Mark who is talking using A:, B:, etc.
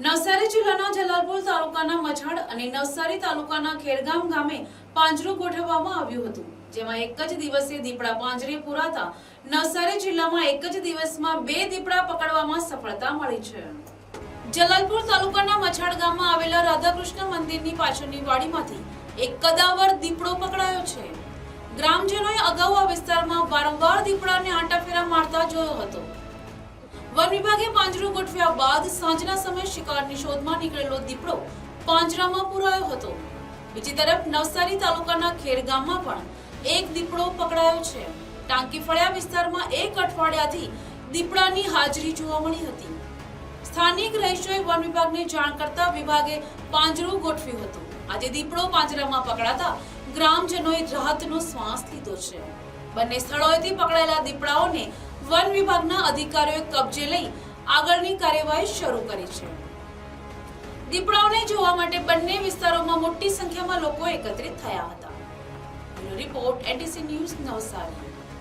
A: નવસારી જિલ્લાના જલાલપુર તાલુકાના મછાડ અને નવસારી તાલુકાના ખેરગામ ગામે પાંજરું ગોઠવવામાં આવ્યું હતું, જેમાં એક જ દિવસે દીપડા પાંજરે પુરાતા નવસારી જિલ્લામાં એક જ દિવસમાં બે દીપડા પકડવામાં સફળતા મળી છે. જલાલપુર તાલુકાના મછાડ ગામમાં આવેલા રાધાકૃષ્ણ મંદિરની પાછળની વાડીમાંથી એક કદાવર દીપડો પકડાયો છે. ગ્રામજનોએ અગાઉ આ વિસ્તારમાં વારંવાર દીપડાને આંટાફેરા મારતા જોયો હતો. વન વિભાગે પાંજરું ગોઠવ્યા બાદ સાંજના સમયે શિકારની શોધમાં નીકળેલો દીપડો પાંજરામાં પુરાયો હતો. બીજી તરફ નવસારી તાલુકાના ખેર ગામમાં પણ એક દીપડો પકડાયો છે. ટાંકી ફળિયા વિસ્તારમાં એક અઠવાડિયાથી દીપડાની હાજરી જોવા મળી હતી. સ્થાનિક રહીશોએ વન વિભાગને જાણ કરતા વિભાગે પાંજરું ગોઠવ્યું હતું. આજે દીપડો પાંજરામાં પકડાતા ગ્રામજનોએ રાહતનો શ્વાસ લીધો છે. બંને સ્થળોએથી પકડાયેલા દીપડાઓને વન વિભાગના અધિકારીઓએ કબજે લઈ આગળની કાર્યવાહી શરૂ કરી છે. દીપડાઓને જોવા માટે બંને વિસ્તારોમાં મોટી સંખ્યામાં લોકો એકત્રિત થયા હતા. Report, NTC news Navsari.